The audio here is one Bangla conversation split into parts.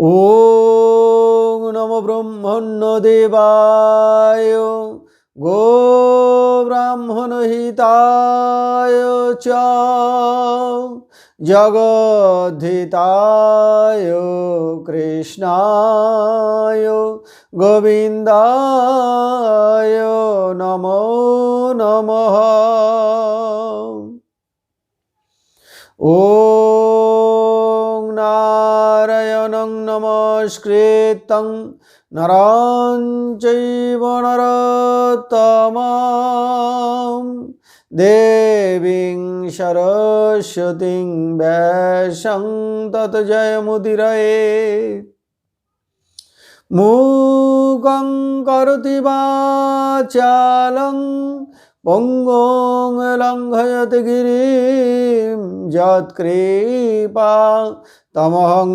ওং নম ব্রহ্মণ্য দেবায় গো ব্রাহ্মণ হিতায় চ জগদ্ধিতায় কৃষ্ণায় গোবিন্দায় নম নম। ও নমস্কৃতং নরঞ্চৈব নরতমাম দেবীং সরস্বতীং ব্যাসং তত জয়মুদিরয়ে মূকং করতি বাচালং পঙ্গং লঙ্ঘয়ত গিরিম যৎকৃপা তমহং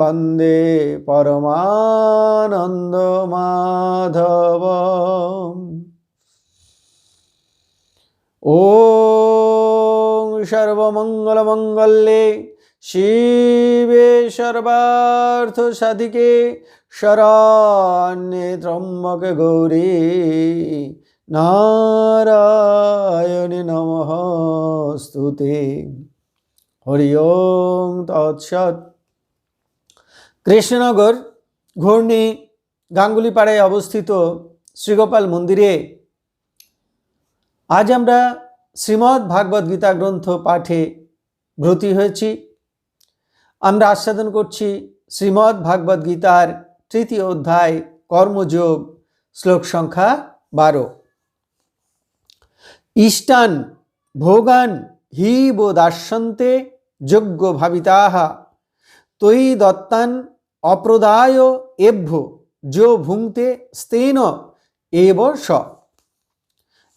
বন্দে পরমানন্দ মাধব ॐ सर्वमङ्गलमङ्गल्ये शिवे सर्वार्थसाधिके शरण्ये त्र्यम्बके गौरी নারায়ণে নমঃ স্তুতে। হরি ওম তৎসৎ। কৃষ্ণনগর ঘূর্ণি গাঙ্গুলিপাড়ায় অবস্থিত শ্রীগোপাল মন্দিরে আজ আমরা শ্রীমদ্ ভাগবত গীতা গ্রন্থ পাঠে ব্রতী হয়েছি। আমরা আস্বাদন করছি শ্রীমদ্ ভাগবত গীতার তৃতীয় অধ্যায় কর্মযোগ, শ্লোক সংখ্যা বারো। ইষ্টান ভোগান হি বো দাস্যন্তে যোগ্য ভাবিতাহা। তৈ দত্তান অপ্রদায় এভ্য যো ভুংতে স্তেন এব স।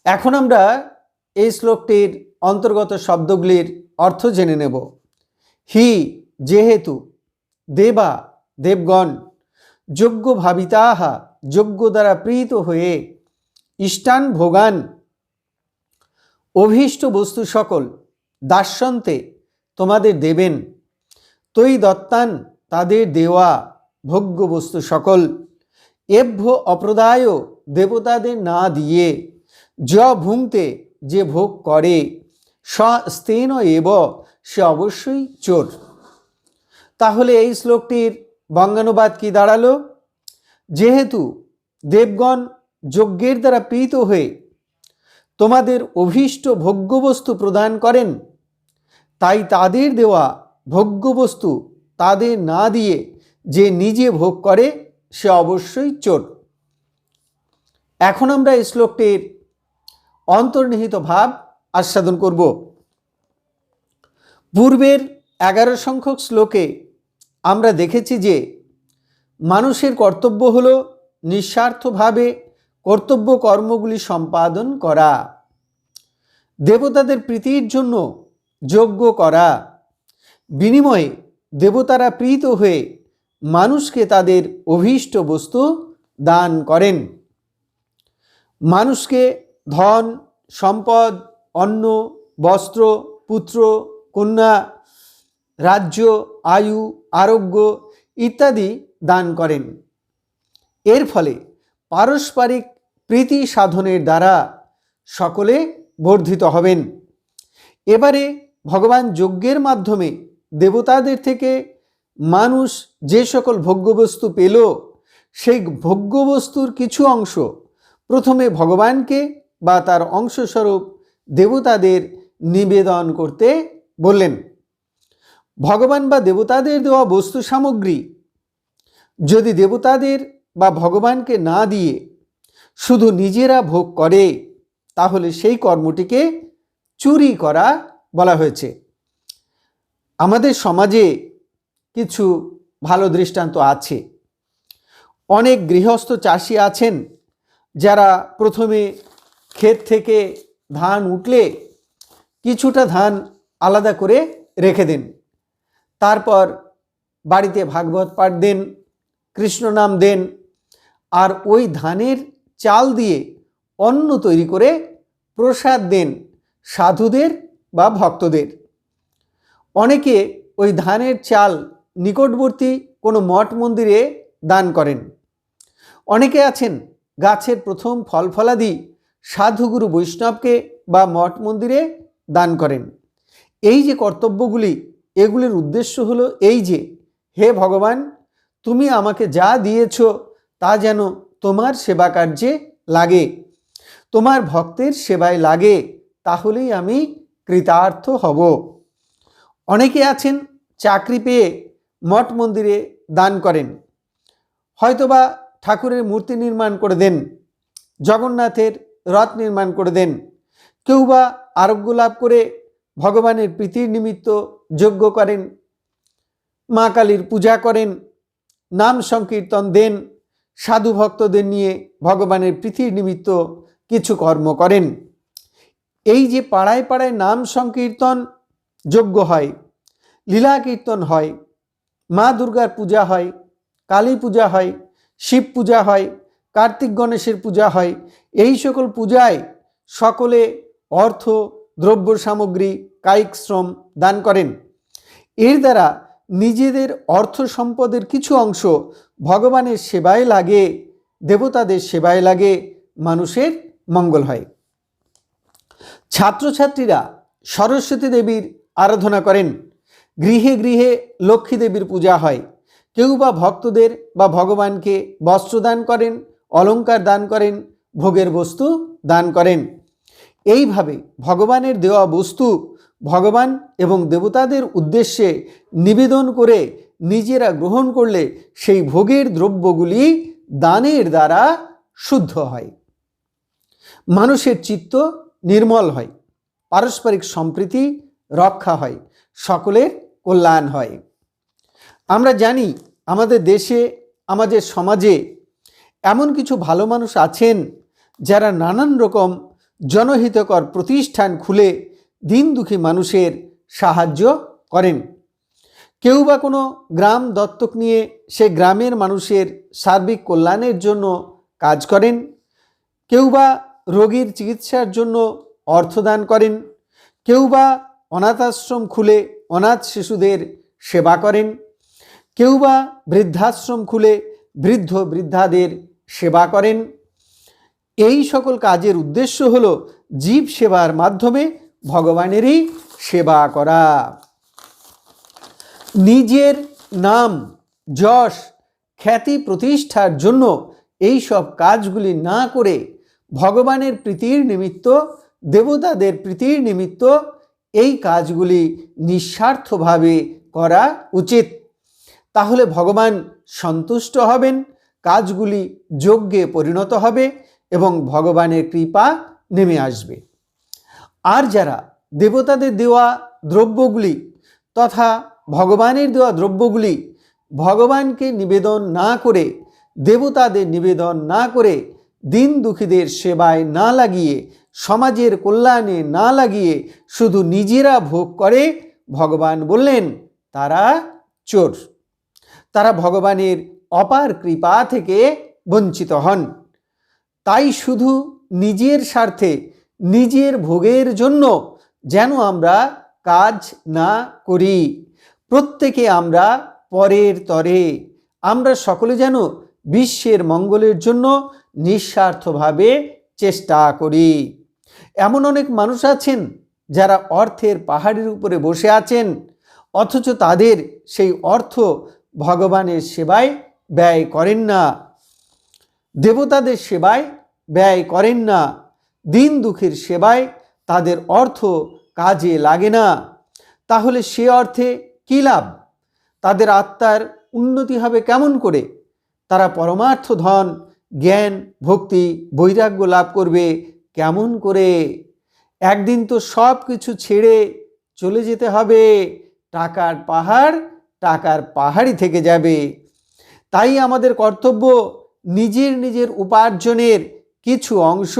এখন আমরা এই শ্লোকটির অন্তর্গত শব্দগুলির অর্থ জেনে নেব। হি যেহেতু দেবা দেবগণ যোগ্য ভাবিতাহা যোগ্য দ্বারা প্রীত হয়ে ইষ্টান ভোগান অভীষ্ট বস্তু সকল দাস্যন্তে তোমাদের দেবেন। তৈ দত্তান তাদের দেওয়া ভোগ্য বস্তু সকল। এভ্য অপ্রদায় দেবতাদের না দিয়ে য ভুংতে যে ভোগ করে স্তেন এব, সে অবশ্যই চোর। তাহলে এই শ্লোকটির বঙ্গানুবাদ কি দাঁড়াল? যেহেতু দেবগণ যজ্ঞের দ্বারা প্রীত হয়ে তোমাদের অভীষ্ট ভোগ্যবস্তু প্রদান করেন। তাই তাদের দেওয়া ভোগ্যবস্তু তাদের না দিয়ে যে নিজে ভোগ করে, সে অবশ্যই চোর। এখন আমরা এই শ্লোকটির অন্তর্নিহিত ভাব আস্বাদন করব। পূর্বের এগারো সংখ্যক শ্লোকে আমরা দেখেছি যে, মানুষের কর্তব্য হল নিঃস্বার্থভাবে কর্তব্য কর্মগুলি সম্পাদন করা, দেবতাদের প্রীতির জন্য যজ্ঞ করা, বিনিময়ে দেবতারা প্রীত হয়ে মানুষকে তাদের অভীষ্ট বস্তু দান করেন। মানুষকে ধন, সম্পদ, অন্ন, বস্ত্র, পুত্র, কন্যা, রাজ্য, আয়ু, আরোগ্য ইত্যাদি দান করেন। এর ফলে পারস্পরিক প্রীতি সাধনের দ্বারা সকলে বর্ধিত হবেন। এবারে ভগবান যজ্ঞের মাধ্যমে দেবতাদের থেকে মানুষ যে সকল ভোগ্যবস্তু পেল, সেই ভোগ্যবস্তুর কিছু অংশ প্রথমে ভগবানকে বা তার অংশস্বরূপ দেবতাদের নিবেদন করতে বললেন। ভগবান বা দেবতাদের দেওয়া বস্তু সামগ্রী যদি দেবতাদের বা ভগবানকে না দিয়ে শুধু নিজেরা ভোগ করে, তাহলে সেই কর্মটিকে চুরি করা বলা হয়েছে। আমাদের সমাজে কিছু ভালো দৃষ্টান্ত আছে। অনেক গৃহস্থ চাষি আছেন যারা প্রথমে ক্ষেত থেকে ধান উঠলে কিছুটা ধান আলাদা করে রেখে দেন। তারপর বাড়িতে ভাগবত পাঠ দেন, কৃষ্ণ নাম দেন, আর ওই ধানের চাল দিয়ে অন্ন তৈরি করে প্রসাদ দেন সাধুদের বা ভক্তদের। অনেকে ওই ধানের চাল নিকটবর্তী কোনো মঠ মন্দিরে দান করেন। অনেকে আছেন গাছের প্রথম ফল ফলাদি সাধুগুরু বৈষ্ণবকে বা মঠ মন্দিরে দান করেন। এই যে কর্তব্যগুলি, এগুলির উদ্দেশ্য হলো এই যে, হে ভগবান, তুমি আমাকে যা দিয়েছ তা যেন তোমার সেবা কার্যে লাগে। তোমার ভক্তের সেবায় লাগে, তাহলেই আমি কৃতার্থ হব। অনেকে আছেন, চাকরি পেয়ে মঠ মন্দিরে দান করেন। হয়তোবা ঠাকুরের মূর্তি নির্মাণ করে দেন, জগন্নাথের রথ নির্মাণ করে দেন কেউ বা আরোগ্য লাভ করে ভগবানের প্রীতির নিমিত্ত যজ্ঞ করেন, মা কালীর পূজা করেন, নাম সংকীর্তন দেন সাধু ভক্তদের নিয়ে ভগবানের প্রীতির নিমিত্ত কিছু কর্ম করেন। এই যে পাড়ায় পাড়ায় নাম সংকীর্তন যজ্ঞ হয়, লীলা কীর্তন হয়, মা দুর্গার পূজা হয়, কালী পূজা হয়, শিব পূজা হয়, কার্তিক গণেশের পূজা হয়, এই সকল পূজায় সকলে অর্থ, দ্রব্য সামগ্রী, কায়িক শ্রম দান করেন। এর দ্বারা নিজেদের অর্থ সম্পদের কিছু অংশ ভগবানের সেবায় লাগে, দেবতাদের সেবায় লাগে, মানুষের মঙ্গল হয়। ছাত্রছাত্রীরা সরস্বতী দেবীর আরাধনা করেন। গৃহে গৃহে লক্ষ্মী দেবীর পূজা হয়। কেউ বা ভক্তদের বা ভগবানকে বস্ত্র দান করেন, অলংকার দান করেন, ভোগের বস্তু দান করেন। এইভাবে ভগবানের দেওয়া বস্তু ভগবান এবং দেবতাদের উদ্দেশ্যে নিবেদন করে নিজেরা গ্রহণ করলে সেই ভোগের দ্রব্যগুলি দানের দ্বারা শুদ্ধ হয়। মানুষের চিত্ত নির্মল হয়, পারস্পরিক সম্প্রীতি রক্ষা হয়, সকলের কল্যাণ হয়। আমরা জানি আমাদের দেশে, আমাদের সমাজে এমন কিছু ভালো মানুষ আছেন যারা নানান রকম জনহিতকর প্রতিষ্ঠান খুলে দিন দুঃখী মানুষের সাহায্য করেন। কেউ বা কোনো গ্রাম দত্তক নিয়ে সে গ্রামের মানুষের সার্বিক কল্যাণের জন্য কাজ করেন। কেউ বা রোগীর চিকিৎসার জন্য অর্থদান করেন। কেউ বা অনাথাশ্রম খুলে অনাথ শিশুদের সেবা করেন। কেউ বা বৃদ্ধাশ্রম খুলে বৃদ্ধ বৃদ্ধাদের সেবা করেন। এই সকল কাজের উদ্দেশ্য হল জীব সেবার মাধ্যমে ভগবানেরই সেবা করা। নিজের নাম যশ খ্যাতি প্রতিষ্ঠার জন্য এই সব কাজগুলি না করে ভগবানের প্রীতির নিমিত্ত, দেবতাদের প্রীতির নিমিত্ত এই কাজগুলি নিঃস্বার্থভাবে করা উচিত। তাহলে ভগবান সন্তুষ্ট হবেন, কাজগুলি যজ্ঞে পরিণত হবে এবং ভগবানের কৃপা নেমে আসবে। আর যারা দেবতাদের দেওয়া দ্রব্যগুলি তথা ভগবানের দেওয়া দ্রব্যগুলি ভগবানকে নিবেদন না করে, দেবতাদের নিবেদন না করে, দিন দুঃখীদের সেবায় না লাগিয়ে, সমাজের কল্যাণে না লাগিয়ে শুধু নিজেরা ভোগ করে ভগবান বললেন, তারা চোর। তারা ভগবানের অপার কৃপা থেকে বঞ্চিত হন। তাই শুধু নিজের স্বার্থে নিজের ভোগের জন্য যেন আমরা কাজ না করি। প্রত্যেকে আমরা পরের তরে। আমরা সকলে যেন বিশ্বের মঙ্গলের জন্য নিঃস্বার্থভাবে চেষ্টা করি। এমন অনেক মানুষ আছেন যারা অর্থের পাহাড়ের উপরে বসে আছেন, অথচ তাদের সেই অর্থ ভগবানের সেবায় ব্যয় করেন না। দেবতাদের সেবায় ব্যয় করেন না। দিন দুঃখের সেবায় তাদের অর্থ কাজে লাগে না। তাহলে সে অর্থে কী লাভ? তাদের আত্মার উন্নতি হবে কেমন করে? তারা পরমার্থ ধন, জ্ঞান, ভক্তি, বৈরাগ্য লাভ করবে কেমন করে? একদিন তো সব কিছু ছেড়ে চলে যেতে হবে। টাকার পাহাড় টাকার পাহাড়ই থেকে যাবে। তাই আমাদের কর্তব্য নিজের নিজের উপার্জনের কিছু অংশ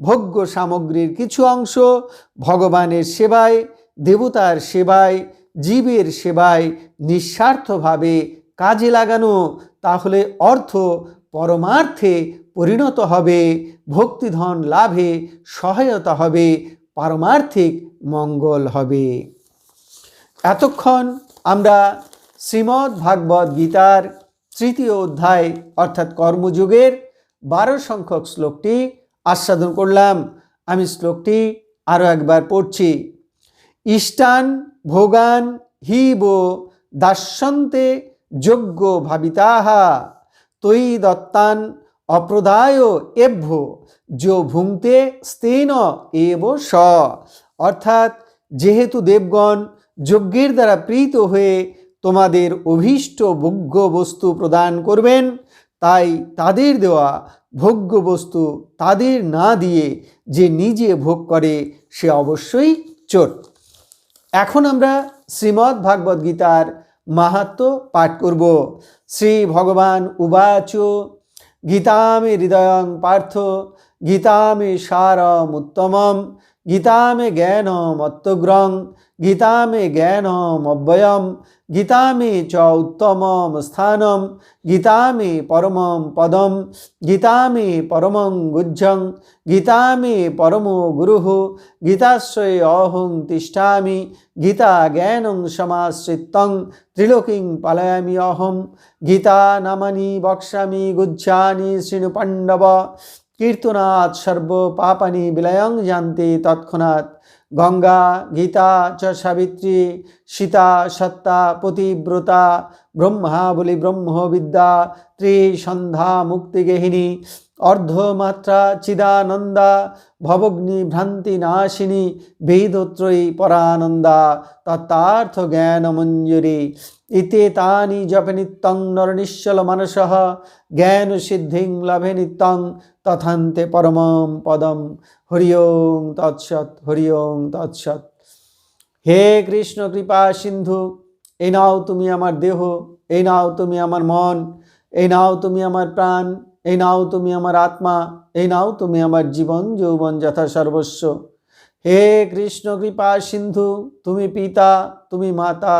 ভোগ্য সামগ্রীর কিছু অংশ, ভগবানের সেবায়, দেবতার সেবায়, জীবের সেবায় নিঃস্বার্থভাবে কাজে লাগানো, তাহলে অর্থ পরমার্থে পরিণত হবে, ভক্তিধন লাভে সহায়তা হবে, পারমার্থিক মঙ্গল হবে। এতক্ষণ আমরা শ্রীমদ্ ভাগবত গীতার তৃতীয় অধ্যায়, অর্থাৎ কর্মযুগের বারো সংখ্যক শ্লোকটি আস্বাদন করলাম। আমি শ্লোকটি আরও একবার পড়ছি। ইষ্টান ভোগান হিব দাস্যন্তে যোগ্য ভাবিতাহা। তৈ দত্তান অপ্রদায় এভ্য যো ভুংতে স্তেন এব স। অর্থাৎ যেহেতু দেবগণ যজ্ঞের দ্বারা প্রীত হয়ে তোমাদের অভীষ্ট ভোগ্য বস্তু প্রদান করবেন তাই তাদের দেওয়া ভোগ্য বস্তু তাদের না দিয়ে যে নিজে ভোগ করে, সে অবশ্যই চোর। এখন আমরা শ্রীমদ্ ভাগবত গীতার মাহাত্ম পাঠ করব। শ্রী ভগবান উবাচ, গীতামে হৃদয়ং পার্থ, গীতামে সারমুত্তমম গীতামে জ্ঞানমত্তগ্রং গীতামে জ্ঞানমব্যয়ম গীতামে চ উত্তমম স্থানম, গীতামে পরমম পদম, গীতামে পরমং গুজ্জং, গীতামে পরমো গুরুঃ, গীতাশ্রয়ে অহং তিষ্ঠামি, গীতা জ্ঞানং সমাশ্রিতং ত্রিলোকিং পালয়ামি অহম, গীতা নামানি বক্ষ্যামি গুজ্জানি শৃণু পাণ্ডব কীর্তনাথ সর্ব পাপানি বিলয়ং জানতে তৎক্ষণাৎ। গঙ্গা, গীতা, চ সাবিত্রী, সীতা, সত্তা, পতিব্রতা, ব্রহ্মা, বলি ব্রহ্মবিদ্যা ত্রিসন্ধ্যা মুক্তিগেহিনী অর্ধমাত্রা, চিদানন্দা, ভবগ্নি, ভ্রান্তি, নাশিনী, বেদত্রয়ী, পরানন্দা তত্তার্থ জ্ঞানমঞ্জুরি ইতে তানি জপে নিত্যং নরনিশ্চল মানস, জ্ঞান সিদ্ধিং লভে নিত্যং তথান্তে পরমম পদম। হরি ওং তৎসৎ, হরি ওং তৎসৎ। হে কৃষ্ণ, কৃপা, সিন্ধু, এই নাও তুমি আমার দেহ, এই নাও তুমি আমার মন, এই নাও তুমি আমার প্রাণ, এই নাও তুমি আমার আত্মা, এই নাও তুমি আমার জীবন, যৌবন যথা সর্বস্ব। হে কৃষ্ণ, কৃপা, সিন্ধু, তুমি পিতা, তুমি মাতা,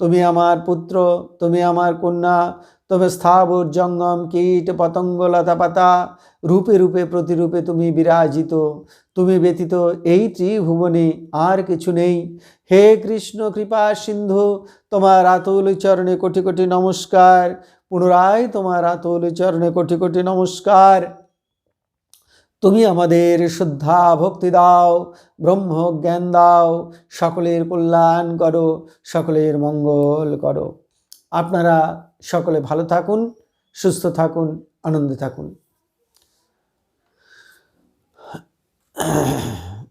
তুমি আমার পুত্র, তুমি আমার কন্যা তবে স্থাবর, জঙ্গম, কীট, পতঙ্গ লতা পাতা রূপে রূপে, প্রতিরূপে তুমি বিরাজিত, তুমি ব্যতীত এই ত্রিভুবনে আর কিছু নেই। হে কৃষ্ণ, কৃপা সিন্ধু, তোমার আতুল চরণে কোটি কোটি নমস্কার। পুনরায় তোমার আতুল চরণে কোটি কোটি নমস্কার। তুমি আমাদের শ্রদ্ধা, ভক্তি দাও, ব্রহ্ম জ্ঞান দাও, সকলের কল্যাণ করো, সকলের মঙ্গল করো। আপনারা সকলে ভালো থাকুন, সুস্থ থাকুন, আনন্দে থাকুন। uh